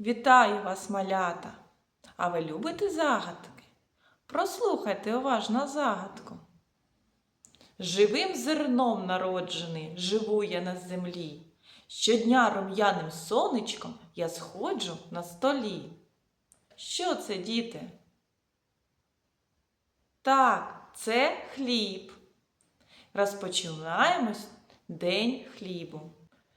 Вітаю вас, малята! А ви любите загадки? Прослухайте уважно загадку. Живим зерном народжений, живу я на землі. Щодня рум'яним сонечком я сходжу на столі. Що це, діти? Так, це хліб. Розпочинаємо День хлібу.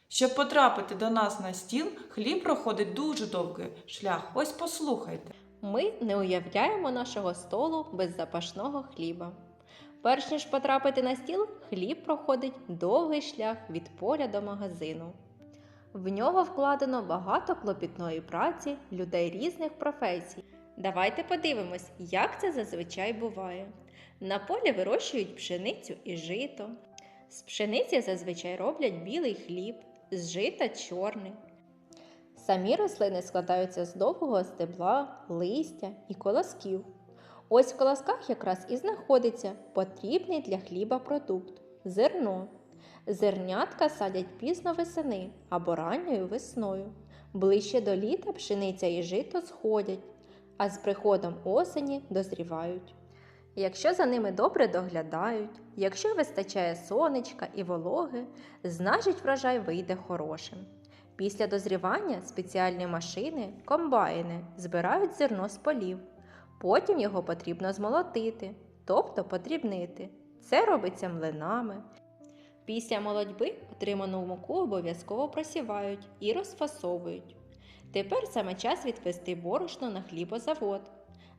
Щоб потрапити до нас на стіл, хліб проходить дуже довгий шлях. Ось послухайте. Ми не уявляємо нашого столу без запашного хліба. Перш ніж потрапити на стіл, хліб проходить довгий шлях від поля до магазину. В нього вкладено багато клопітної праці людей різних професій. Давайте подивимось, як це зазвичай буває. На полі вирощують пшеницю і жито. З пшениці зазвичай роблять білий хліб, з жита чорний. Самі рослини складаються з довгого стебла, листя і колосків. Ось в колосках якраз і знаходиться потрібний для хліба продукт зерно. Зернятка садять пізно весени або ранньою весною. Ближче до літа пшениця і жито сходять, а з приходом осені дозрівають. Якщо за ними добре доглядають, якщо вистачає сонечка і вологи, значить врожай вийде хорошим. Після дозрівання спеціальні машини, комбайни, збирають зерно з полів. Потім його потрібно змолотити, тобто подрібнити. Це робиться млинами. Після молодьби отриману муку обов'язково просівають і розфасовують. Тепер саме час відвести борошно на хлібозавод.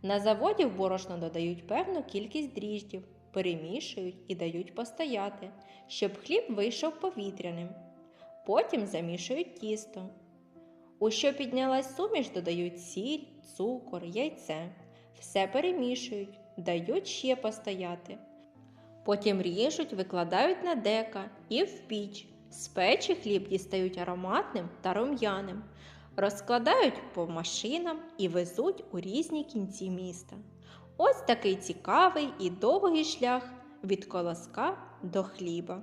На заводі в борошно додають певну кількість дріждів, перемішують і дають постояти, щоб хліб вийшов повітряним. Потім замішують тісто. У що піднялась суміш, додають сіль, цукор, яйце. Все перемішують, дають ще постояти. Потім ріжуть, викладають на дека і в піч. З печі хліб дістають ароматним та рум'яним, розкладають по машинам і везуть у різні кінці міста. Ось такий цікавий і довгий шлях від колоска до хліба.